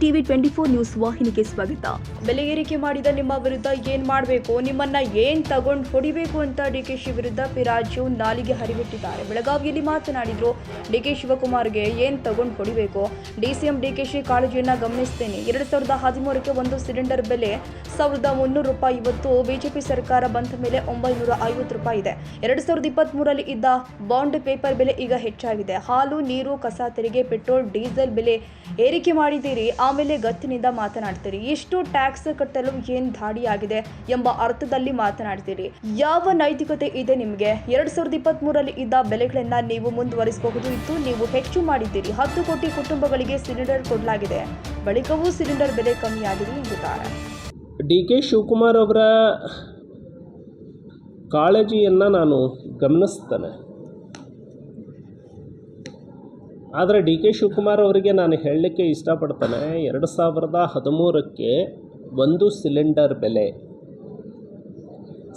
TV twenty four news ವಾಹಿನಿಗೆ ಸ್ವಾಗತ. ಬೆಲೆ ಏರಿಕೆ ಮಾಡಿದ ನಿಮ್ಮ ವಿರುದ್ಧ ಏನ್ ಮಾಡಬೇಕು? ನಿಮ್ಮನ್ನ ಏನ್ ತಗೊಂಡು ಹೊಡಿಬೇಕು ಅಂತ ಡಿಕೆಶಿ ವಿರುದ್ಧ ಪಿರಾಜು ನಾಲಿಗೆ ಹರಿಬಿಟ್ಟಿದ್ದಾರೆ. ಬೆಳಗಾವಿಯಲ್ಲಿ ಮಾತನಾಡಿದ್ರು ಡಿಕೆ ಶಿವಕುಮಾರ್ಗೆ ಏನ್ ತಗೊಂಡು ಹೊಡಿಬೇಕು? ಡಿಸಿಎಂ ಡಿಕೆಶಿ ಕಾಳಜಿಯನ್ನ ಗಮನಿಸ್ತೇನೆ. ಎರಡ್ ಸಾವಿರದ ಹದಿಮೂರಕ್ಕೆ ಒಂದು ಸಿಲಿಂಡರ್ ಬೆಲೆ ಸಾವಿರದ ಮುನ್ನೂರು ರೂಪಾಯಿ ಇವತ್ತು ಬಿಜೆಪಿ ಸರ್ಕಾರ ಬಂದ ಮೇಲೆ ಒಂಬೈನೂರ ಐವತ್ತು ರೂಪಾಯಿ ಇದೆ. ಎರಡ್ ಸಾವಿರದ ಇಪ್ಪತ್ತ್ ಮೂರಲ್ಲಿ ಇದ್ದ ಬಾಂಡ್ ಪೇಪರ್ ಬೆಲೆ ಈಗ ಹೆಚ್ಚಾಗಿದೆ. ಹಾಲು, ನೀರು, ಕಸ, ತೆರಿಗೆ, ಪೆಟ್ರೋಲ್, ಡೀಸೆಲ್ ಬೆಲೆ ಏರಿಕೆ ಮಾಡಿದ್ದೀರಿ ಆಮೇಲೆ ಗತ್ತಿನಿಂದ ಮಾತನಾಡ್ತೀರಿ. ಎಷ್ಟು ಟ್ಯಾಕ್ಸ್ ಕಟ್ಟಲು ಏನ್ ದಾಡಿ ಆಗಿದೆ ಎಂಬ ಅರ್ಥದಲ್ಲಿ ಮಾತನಾಡ್ತೀರಿ. ಯಾವ ನೈತಿಕತೆ ಇದೆ ನಿಮಗೆ? ಎರಡ್ ಸಾವಿರದ ಇಪ್ಪತ್ತ್ ಮೂರಲ್ಲಿ ಇದ್ದ ಬೆಲೆಗಳನ್ನ ನೀವು ಮುಂದುವರಿಸಬಹುದು. ಇತ್ತು ನೀವು ಹೆಚ್ಚು ಮಾಡಿದ್ದೀರಿ. ಹತ್ತು ಕೋಟಿ ಕುಟುಂಬಗಳಿಗೆ ಸಿಲಿಂಡರ್ ಕೊಡಲಾಗಿದೆ. ಬಳಿಕವೂ ಸಿಲಿಂಡರ್ ಬೆಲೆ ಕಮ್ಮಿಯಾಗಿದೆ ಎಂದಿದ್ದಾರೆ. ಡಿ ಕೆ ಶಿವಕುಮಾರ್ ಅವರ ಕಾಳಜಿಯನ್ನು ನಾನು ಗಮನಿಸ್ತೇನೆ. ಆದರೆ ಡಿ ಕೆ ಶಿವಕುಮಾರ್ ಅವರಿಗೆ ನಾನು ಹೇಳಲಿಕ್ಕೆ ಇಷ್ಟಪಡ್ತೇನೆ, ಎರಡು ಸಾವಿರದ ಹದಿಮೂರಕ್ಕೆ ಒಂದು ಸಿಲಿಂಡರ್ ಬೆಲೆ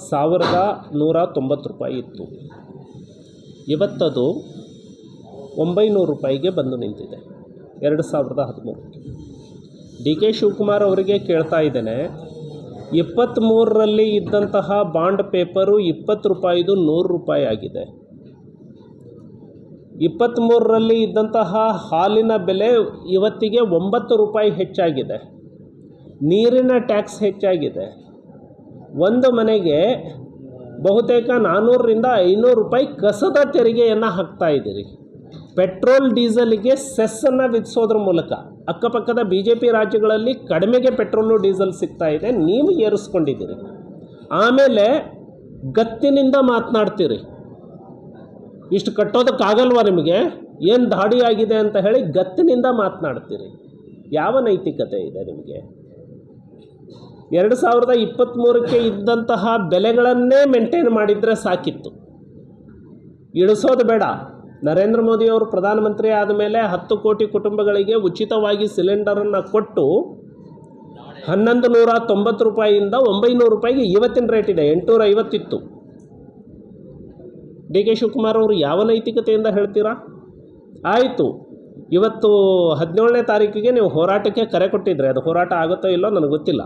ಸಾವಿರದ ನೂರ ತೊಂಬತ್ತು ರೂಪಾಯಿ ಇತ್ತು. ಇವತ್ತದು ಒಂಬೈನೂರು ರೂಪಾಯಿಗೆ ಬಂದು ನಿಂತಿದೆ, ಎರಡು ಸಾವಿರದ ಹದಿಮೂರಕ್ಕೆ. ಡಿ ಕೆ ಶಿವಕುಮಾರ್ ಅವರಿಗೆ ಕೇಳ್ತಾ ಇದ್ದೇನೆ, ಇಪ್ಪತ್ತ್ಮೂರರಲ್ಲಿ ಇದ್ದಂತಹ ಬಾಂಡ್ ಪೇಪರು ಇಪ್ಪತ್ತು ರೂಪಾಯಿದು ನೂರು ರೂಪಾಯಿ ಆಗಿದೆ. ಇಪ್ಪತ್ತ್ಮೂರರಲ್ಲಿ ಇದ್ದಂತಹ ಹಾಲಿನ ಬೆಲೆ ಇವತ್ತಿಗೆ ಒಂಬತ್ತು ರೂಪಾಯಿ ಹೆಚ್ಚಾಗಿದೆ. ನೀರಿನ ಟ್ಯಾಕ್ಸ್ ಹೆಚ್ಚಾಗಿದೆ. ಒಂದು ಮನೆಗೆ ಬಹುತೇಕ ನಾನ್ನೂರರಿಂದ ಐನೂರು ರೂಪಾಯಿ ಕಸದ ತೆರಿಗೆಯನ್ನು ಹಾಕ್ತಾ ಇದ್ದೀರಿ. ಪೆಟ್ರೋಲ್, ಡೀಸೆಲ್ಗೆ ಸೆಸ್ಸನ್ನು ವಿಧಿಸೋದ್ರ ಮೂಲಕ. ಅಕ್ಕಪಕ್ಕದ ಬಿ ಜೆ ಪಿ ರಾಜ್ಯಗಳಲ್ಲಿ ಕಡಿಮೆಗೆ ಪೆಟ್ರೋಲು, ಡೀಸೆಲ್ ಸಿಗ್ತಾ ಇದೆ. ನೀವು ಏರಿಸ್ಕೊಂಡಿದ್ದೀರಿ. ಆಮೇಲೆ ಗತ್ತಿನಿಂದ ಮಾತನಾಡ್ತೀರಿ. ಇಷ್ಟು ಕಟ್ಟೋದಕ್ಕಾಗಲ್ವಾ ನಿಮಗೆ? ಏನು ದಾಡಿ ಆಗಿದೆ ಅಂತ ಹೇಳಿ ಗತ್ತಿನಿಂದ ಮಾತನಾಡ್ತೀರಿ. ಯಾವ ನೈತಿಕತೆ ಇದೆ ನಿಮಗೆ? ಎರಡು ಸಾವಿರದ ಇಪ್ಪತ್ತ್ಮೂರಕ್ಕೆ ಇದ್ದಂತಹ ಬೆಲೆಗಳನ್ನೇ ಮೇಂಟೈನ್ ಮಾಡಿದರೆ ಸಾಕಿತ್ತು. ಇಳಿಸೋದು ಬೇಡ. ನರೇಂದ್ರ ಮೋದಿಯವರು ಪ್ರಧಾನಮಂತ್ರಿ ಆದಮೇಲೆ ಹತ್ತು ಕೋಟಿ ಕುಟುಂಬಗಳಿಗೆ ಉಚಿತವಾಗಿ ಸಿಲಿಂಡರನ್ನು ಕೊಟ್ಟು ಹನ್ನೊಂದು ನೂರ ತೊಂಬತ್ತು ರೂಪಾಯಿಯಿಂದ ಒಂಬೈನೂರು ರೂಪಾಯಿಗೆ ಇವತ್ತಿನ ರೇಟ್ ಇದೆ ಎಂಟುನೂರ ಐವತ್ತಿತ್ತು ಡಿ ಕೆ ಶಿವಕುಮಾರ್ ಅವರು ಯಾವ ನೈತಿಕತೆಯಿಂದ ಹೇಳ್ತೀರಾ? ಆಯಿತು. ಇವತ್ತು ಹದಿನೇಳನೇ ತಾರೀಕಿಗೆ ನೀವು ಹೋರಾಟಕ್ಕೆ ಕರೆ ಕೊಟ್ಟಿದ್ರೆ ಅದು ಹೋರಾಟ ಆಗುತ್ತೋ ಇಲ್ಲೋ ನನಗೆ ಗೊತ್ತಿಲ್ಲ.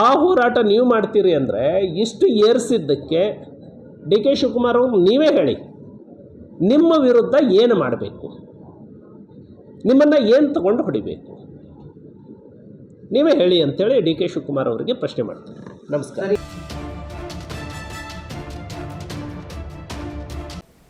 ಆ ಹೋರಾಟ ನೀವು ಮಾಡ್ತೀರಿ ಅಂದರೆ ಇಷ್ಟು ಏರಿಸಿದ್ದಕ್ಕೆ ಡಿ ಕೆ ಶಿವಕುಮಾರ್ ಅವರು ನೀವೇ ಹೇಳಿ, ನಿಮ್ಮ ವಿರುದ್ಧ ಏನು ಮಾಡಬೇಕು? ನಿಮ್ಮನ್ನು ಏನು ತಗೊಂಡು ಹೊಡಿಬೇಕು? ನೀವೇ ಹೇಳಿ ಅಂತೇಳಿ ಡಿ ಕೆ ಶಿವಕುಮಾರ್ ಅವರಿಗೆ ಪ್ರಶ್ನೆ ಮಾಡ್ತೀನಿ. ನಮಸ್ಕಾರ.